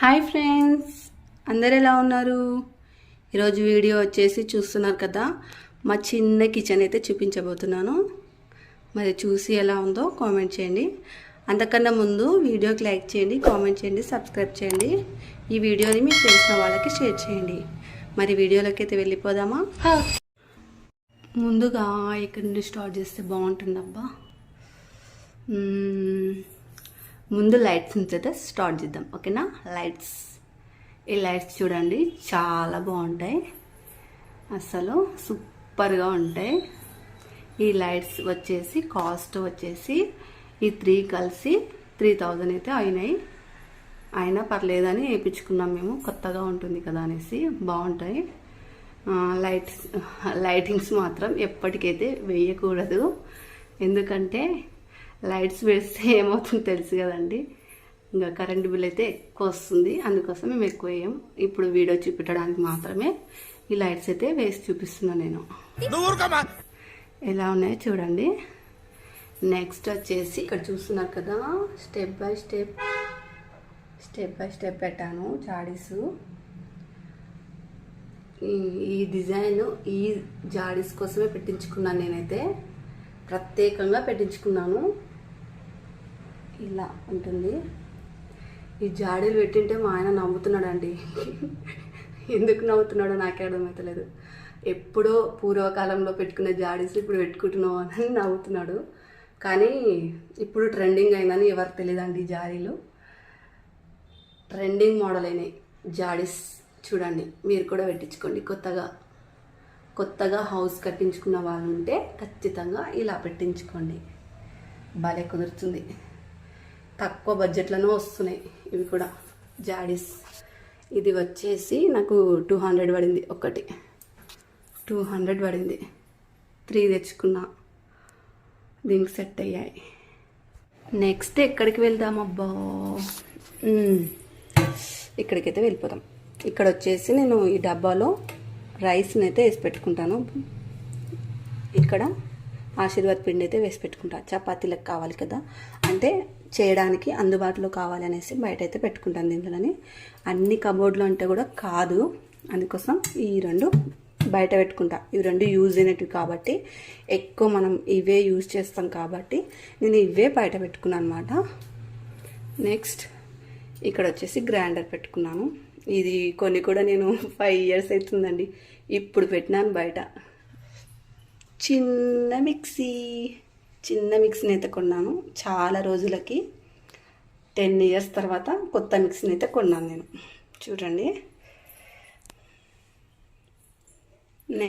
Hi friends అందరు ఎలా ఉన్నారు? ఈరోజు వీడియో వచ్చేసి చూస్తున్నారు కదా మా చిన్న కిచెన్ అయితే చూపించబోతున్నాను. మరి చూసి ఎలా ఉందో కామెంట్ చేయండి. అంతకన్నా ముందు వీడియోకి లైక్ చేయండి కామెంట్ చేయండి సబ్స్క్రైబ్ చేయండి. ఈ వీడియోని మీకు తెలిసిన వాళ్ళకి షేర్ చేయండి. మరి వీడియోలోకి అయితే వెళ్ళిపోదామా? ముందుగా ఇక్కడ నుండి స్టార్ట్ చేస్తే బాగుంటుంది అబ్బా మ్మ్. ముందు లైట్స్ నుంచి అయితే స్టార్ట్ చేద్దాం. ఓకేనా? లైట్స్. ఈ లైట్స్ చూడండి చాలా బాగుంటాయి. అసలు సూపర్గా ఉంటాయి. ఈ లైట్స్ వచ్చేసి కాస్ట్ వచ్చేసి ఈ త్రీ కలిసి త్రీ థౌజండ్ అయితే అయినాయి. అయినా పర్లేదని వేయించుకున్నాం మేము. కొత్తగా ఉంటుంది కదా అనేసి బాగుంటాయి. లైట్స్ లైటింగ్స్ మాత్రం ఎప్పటికైతే వేయకూడదు. ఎందుకంటే లైట్స్ వేస్తే ఏమవుతుందో తెలుసు కదండి. ఇంకా కరెంట్ బిల్ అయితే ఎక్కువ వస్తుంది. అందుకోసం మేము ఎక్కువ వేయం. ఇప్పుడు వీడియో చూపించడానికి మాత్రమే ఈ లైట్స్ అయితే వేసి చూపిస్తున్నాను నేను. ఎలా ఉన్నాయో చూడండి. నెక్స్ట్ వచ్చేసి ఇక్కడ చూస్తున్నారు కదా step by step step by step పెట్టాను చాడీసు ఈ ఈ డిజైన్ ఈ జాడీస్ కోసమే పెట్టించుకున్నాను నేనైతే. ప్రత్యేకంగా పెట్టించుకున్నాను. ఇలా ఉంటుంది. ఈ జాడీలు పెట్టింటే మా ఆయన నవ్వుతున్నాడండి. ఎందుకు నవ్వుతున్నాడో నాకే అర్థమవుతలేదు ఎప్పుడో పూర్వకాలంలో పెట్టుకునే జాడీస్ ఇప్పుడు పెట్టుకుంటున్నావు అని నవ్వుతున్నాడు. కానీ ఇప్పుడు ట్రెండింగ్ అయిందని ఎవరికి తెలియదండి ఈ జాడీలు. ట్రెండింగ్ మోడల్ అయినాయి జాడీస్ చూడండి మీరు కూడా పెట్టించుకోండి. కొత్తగా కొత్తగా హౌస్ కట్టించుకున్న వాళ్ళు ఉంటే ఖచ్చితంగా ఇలా పెట్టించుకోండి. భలే కుదురుతుంది. తక్కువ బడ్జెట్లోనే వస్తున్నాయి ఇవి కూడా. జాడీస్. ఇది వచ్చేసి నాకు టూ హండ్రెడ్ పడింది ఒకటి టూ హండ్రెడ్ పడింది. త్రీ తెచ్చుకున్నా. దీనికి సెట్ అయ్యాయి. నెక్స్ట్ ఎక్కడికి వెళ్దాం అబ్బా? ఇక్కడికైతే వెళ్ళిపోదాం. ఇక్కడ వచ్చేసి నేను ఈ డబ్బాలో రైస్ని అయితే వేసి పెట్టుకుంటాను. ఇక్కడ ఆశీర్వాద్ పిండి అయితే వేసి పెట్టుకుంటా. చపాతీలకు కావాలి కదా. అంటే చేయడానికి అందుబాటులో కావాలనేసి బయట అయితే పెట్టుకుంటాను దీంట్లోని. అన్ని కబోర్డ్లో అంటే కూడా కాదు. అందుకోసం ఈ రెండు బయట పెట్టుకుంటా. ఇవి రెండు యూజ్ అయినటివి కాబట్టి ఎక్కువ మనం ఇవే యూజ్ చేస్తాం కాబట్టి నేను ఇవే బయట పెట్టుకున్నాను అనమాట నెక్స్ట్ ఇక్కడ వచ్చేసి గ్రైండర్ పెట్టుకున్నాను. ఇది కొన్ని కూడా నేను ఫైవ్ ఇయర్స్ అవుతుందండి. ఇప్పుడు పెట్టినాను బయట. చిన్న మిక్సీ. చిన్న మిక్సీని అయితే కొన్నాను. చాలా రోజులకి టెన్ ఇయర్స్ తర్వాత కొత్త మిక్సీని అయితే కొన్నాను నేను. చూడండి.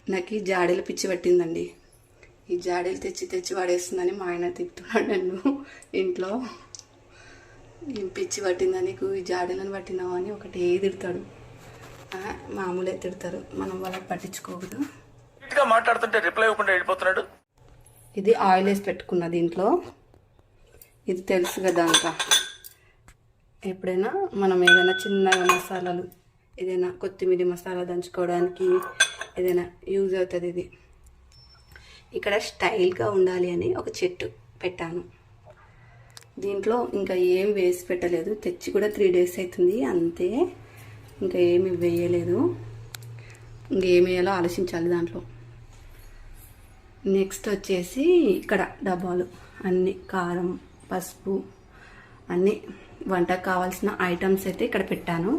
నాకు ఈ జాడీలు పిచ్చి పట్టిందండి. ఈ జాడీలు తెచ్చి తెచ్చి పడేస్తుందని మా ఆయన తిప్పుతున్నాడు నన్ను ఇంట్లో. పిచ్చి పట్టిందా నీకు? ఈ జాడీలను పట్టినావు అని ఒకటి ఏ తిడతాడు మామూలే తిడతారు. మనం వాళ్ళకి పట్టించుకోకూడదు. మాట్లాడుతుంటే రిప్లై ఇవ్వకుండా వెళ్ళిపోతున్నాడు. ఇది ఆయిల్ వేసి పెట్టుకున్న దీంట్లో. ఇది తెలుసు కదా ఇంకా ఎప్పుడైనా మనం ఏదైనా చిన్నగా మసాలాలు ఏదైనా కొత్తిమీర మసాలా దంచుకోవడానికి ఏదైనా యూజ్ అవుతుంది ఇది. ఇక్కడ స్టైల్గా ఉండాలి అని ఒక చెట్టు పెట్టాను. దీంట్లో ఇంకా ఏం వేసి పెట్టలేదు. తెచ్చి కూడా త్రీ డేస్ అవుతుంది అంతే. ఇంకా ఏమి వేయలేదు. ఇంకేమి వేయాలో ఆలోచించాలి దాంట్లో. నెక్స్ట్ వచ్చేసి ఇక్కడ డబ్బాలు. అన్ని కారం పసుపు అన్ని వంటకు కావాల్సిన ఐటమ్స్ అయితే ఇక్కడ పెట్టాను.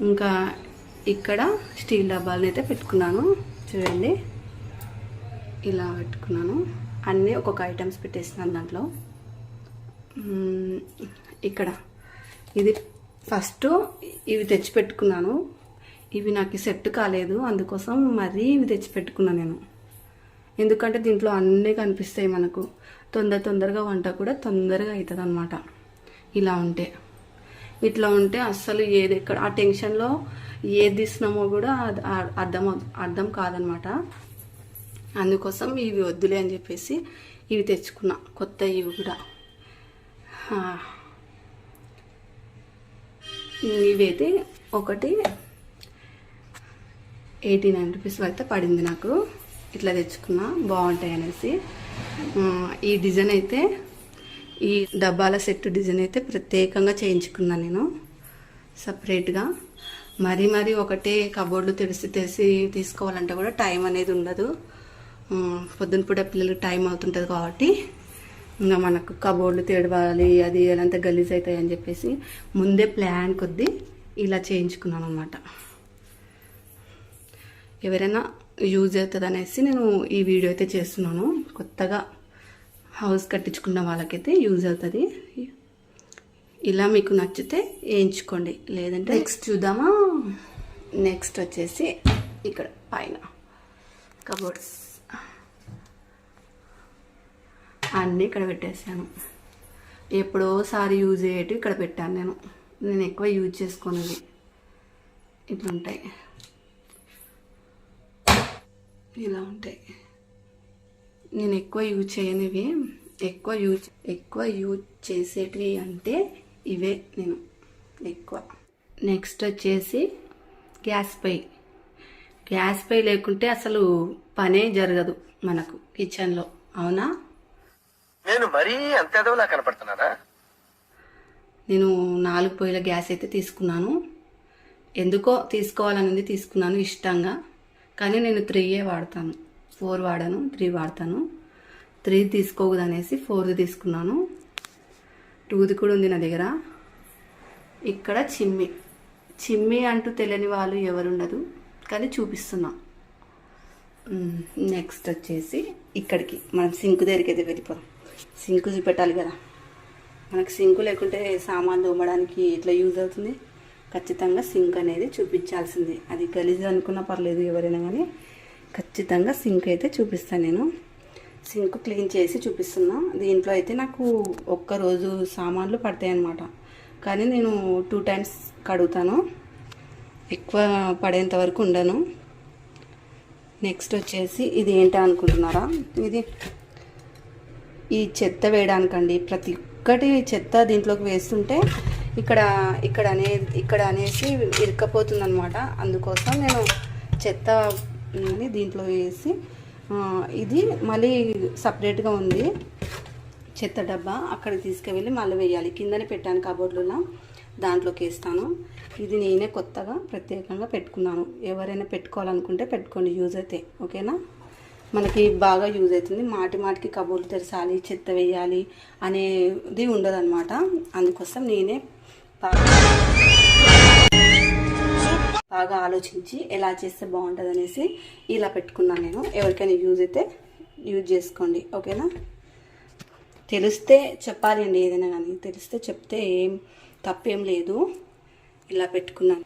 ఇంకా ఇక్కడ స్టీల్ డబ్బాలను అయితే పెట్టుకున్నాను. చూడండి. ఇలా పెట్టుకున్నాను. అన్నీ ఒక్కొక్క ఐటమ్స్ పెట్టేసినాను దాంట్లో. ఇక్కడ. ఇది ఫస్ట్ ఇవి తెచ్చి పెట్టుకున్నాను ఇవి నాకు సెట్ కాలేదు. అందుకోసం మరీ ఇవి తెచ్చి పెట్టుకున్నాను నేను. ఎందుకంటే దీంట్లో అన్నీ కనిపిస్తాయి మనకు. తొందర తొందరగా వంట కూడా తొందరగా అవుతుంది అనమాట ఇలా ఉంటే. ఇట్లా ఉంటే అస్సలు ఏది ఎక్కడ ఆ టెన్షన్లో ఏది తీసినామో కూడా అర్థం అర్థం కాదనమాట అందుకోసం ఇవి వద్దులే అని చెప్పేసి ఇవి తెచ్చుకున్నా. కొత్త ఇవి కూడా. ఇవైతే ఒకటి ఎయిటీ నైన్ రూపీస్ అయితే పడింది నాకు. ఇట్లా తెచ్చుకున్నా బాగుంటాయి అనేసి ఈ డిజైన్ అయితే ఈ డబ్బాల సెట్ డిజైన్ అయితే ప్రత్యేకంగా చేయించుకున్నాను నేను సపరేట్గా. మరీ మరీ ఒకటే కబోర్డ్లు తెరిచి తెరిచి తీసుకోవాలంటే కూడా టైం అనేది ఉండదు. ఉమ్, పొద్దున పూట పిల్లలకి టైం అవుతుంటుంది కాబట్టి ఇంకా మనకు కబోర్డ్లు తెడవాలి అది అదంతా గలీజ్ అవుతాయి అని చెప్పేసి ముందే ప్లాన్ కొద్దీ ఇలా చేయించుకున్నాను అనమాట ఎవరైనా యూజ్ అవుతుంది అనేసి నేను ఈ వీడియో అయితే చేస్తున్నాను. కొత్తగా హౌస్ కట్టించుకున్న వాళ్ళకైతే యూజ్ అవుతుంది. ఇలా మీకు నచ్చితే వేయించుకోండి. లేదంటే నెక్స్ట్ చూద్దామా? నెక్స్ట్ వచ్చేసి ఇక్కడ పైన కబోర్డ్స్ అన్నీ ఇక్కడ పెట్టేసాను ఎప్పుడోసారి యూజ్ అయ్యేటివి ఇక్కడ పెట్టాను నేను. నేను ఎక్కువ యూజ్ చేసుకునేది ఇట్లుంటాయి. ఇలా ఉంటాయి. నేను ఎక్కువ యూజ్ చేయనివి ఎక్కువ యూజ్ ఎక్కువ యూజ్ చేసేటివి అంటే ఇవే నేను ఎక్కువ. నెక్స్ట్ వచ్చేసి గ్యాస్ పై. గ్యాస్ పై లేకుంటే అసలు పనే జరగదు మనకు కిచెన్లో. అవునా? నేను మరీ అంత ఎదవలా కనపడుతున్నారా నేను నాలుగు పొయ్యిల గ్యాస్ అయితే తీసుకున్నాను. ఎందుకో తీసుకోవాలనేది తీసుకున్నాను ఇష్టంగా. కానీ నేను త్రీయే వాడతాను. ఫోర్ వాడాను త్రీ వాడతాను. త్రీ తీసుకోకూడదనేసి ఫోర్ది తీసుకున్నాను. టూది కూడా ఉంది నా దగ్గర. ఇక్కడ చిమ్మి. చిమ్మి అంటూ తెలియని వాళ్ళు ఎవరు ఉండదు కానీ చూపిస్తున్నా. నెక్స్ట్ వచ్చేసి ఇక్కడికి. మనం సింక్ దగ్గరికి అయితే వెళ్ళిపోదాం. సింక్ చూపెట్టాలి కదా. మనకు సింకు లేకుంటే సామాన్ తోమడానికి ఎట్లా యూజ్ అవుతుంది? ఖచ్చితంగా సింక్ అనేది చూపించాల్సింది. అది గలీజ్ అనుకున్నా పర్లేదు ఎవరైనా కానీ ఖచ్చితంగా సింక్ అయితే చూపిస్తాను నేను. సింక్ క్లీన్ చేసి చూపిస్తున్నా. దీంట్లో అయితే నాకు ఒక్కరోజు సామాన్లు పడతాయి అన్నమాట కానీ నేను టూ టైమ్స్ కడుగుతాను. ఎక్కువ పడేంత వరకు ఉండను. నెక్స్ట్ వచ్చేసి ఇది ఏంటా అనుకుంటున్నారా? ఇది ఈ చెత్త వేయడానికండి. ప్రతి ఒక్కటి చెత్త దీంట్లోకి వేస్తుంటే ఇక్కడ ఇక్కడ అనే ఇక్కడ అనేసి ఇరకపోతుంది అనమాట అందుకోసం నేను చెత్త దీంట్లో వేసి ఇది మళ్ళీ సపరేట్గా ఉంది. చెత్త డబ్బా అక్కడికి తీసుకువెళ్ళి మళ్ళీ వేయాలి. కిందనే పెట్టాను కబోర్డులో దాంట్లోకి వేస్తాను. ఇది నేనే కొత్తగా ప్రత్యేకంగా పెట్టుకున్నాను. ఎవరైనా పెట్టుకోవాలనుకుంటే పెట్టుకోండి. యూజ్ అయితే. ఓకేనా? మనకి బాగా యూజ్ అవుతుంది. మాటి మాటికి కబోర్లు తెరచాలి చెత్త వేయాలి అనేది ఉండదన్నమాట. అందుకోసం నేనే బాగా బాగా ఆలోచించి ఎలా చేస్తే బాగుంటుంది అనేసి ఇలా పెట్టుకున్నాను నేను. ఎవరికైనా యూజ్ అయితే యూజ్ చేసుకోండి. ఓకేనా? తెలిస్తే చెప్పాలి అండి ఏదైనా కానీ. తెలిస్తే చెప్తే ఏం తప్పేం లేదు. ఇలా పెట్టుకున్నాను.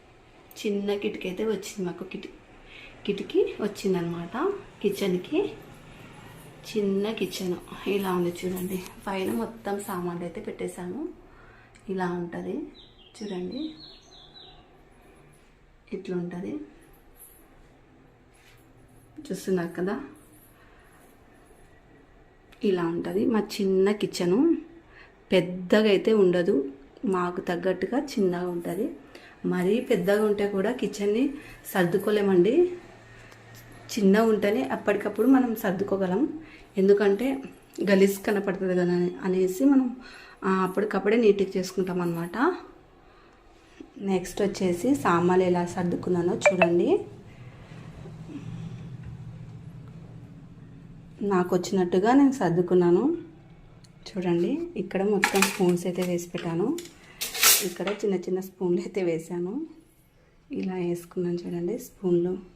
చిన్న కిటికీ అయితే వచ్చింది మాకు. కిటి కిటికీ వచ్చిందనమాట కిచెన్కి చిన్న కిచెన్ ఇలా ఉంది చూడండి. పైన మొత్తం సామాన్లు అయితే పెట్టేశాను. ఇలా ఉంటుంది. చూడండి. ఇట్లా ఉంటుంది చూస్తున్నారు కదా? ఇలా ఉంటుంది. మా చిన్న కిచెను పెద్దగా అయితే ఉండదు. మాకు తగ్గట్టుగా చిన్నగా ఉంటుంది. మరీ పెద్దగా ఉంటే కూడా కిచెన్ని సర్దుకోలేమండి. చిన్నగా ఉంటేనే అప్పటికప్పుడు మనం సర్దుకోగలం. ఎందుకంటే గలీజ్ కనపడుతుంది కదా అని- అనేసి మనం అప్పటికప్పుడే నీట్గా చేసుకుంటాం అనమాట నెక్స్ట్ వచ్చేసి సామాన్లు ఎలా సర్దుకున్నానో చూడండి. నాకు వచ్చినట్టుగా నేను సర్దుకున్నాను. చూడండి ఇక్కడ మొత్తం స్పూన్స్ అయితే వేసి పెట్టాను. ఇక్కడ చిన్న చిన్న స్పూన్లు అయితే వేసాను. ఇలా వేసుకున్నాను చూడండి స్పూన్లు.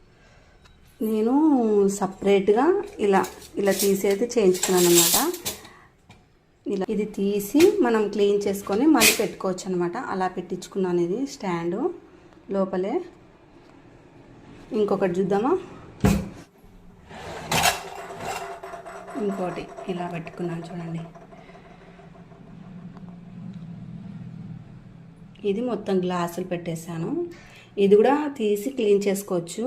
నేను సపరేట్గా ఇలా ఇలా తీసి అయితే చేయించుకున్నాను అనమాట ఇలా ఇది తీసి మనం క్లీన్ చేసుకొని మళ్ళీ పెట్టుకోవచ్చు అనమాట అలా పెట్టించుకున్నాను ఇది స్టాండు లోపలే. ఇంకొకటి చూద్దామా? ఇంకోటి ఇలా పెట్టుకున్నాను చూడండి. ఇది మొత్తం గ్లాసులు పెట్టేశాను. ఇది కూడా తీసి క్లీన్ చేసుకోవచ్చు.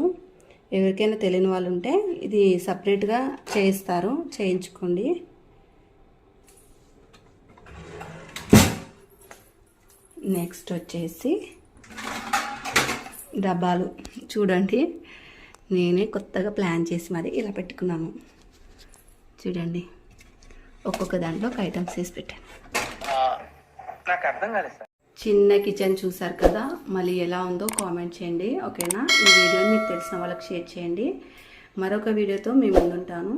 ఎవరికైనా తెలియని వాళ్ళు ఉంటే ఇది సపరేట్గా చేయిస్తారు. చేయించుకోండి. నెక్స్ట్ వచ్చేసి డబ్బాలు. చూడండి నేనే కొత్తగా ప్లాన్ చేసి మరి ఇలా పెట్టుకున్నాను. చూడండి ఒక్కొక్క దాంట్లో ఒక ఐటమ్స్ వేసి పెట్టాను. నాకు అర్థం కాలేదు సార్. చిన్న కిచెన్ చూసారు కదా మళ్ళీ ఎలా ఉందో కామెంట్ చేయండి ఓకేనా? ఈ వీడియోని మీకు తెలిసిన వాళ్ళకి షేర్ చేయండి. మరొక వీడియోతో మేము ముందుంటాను.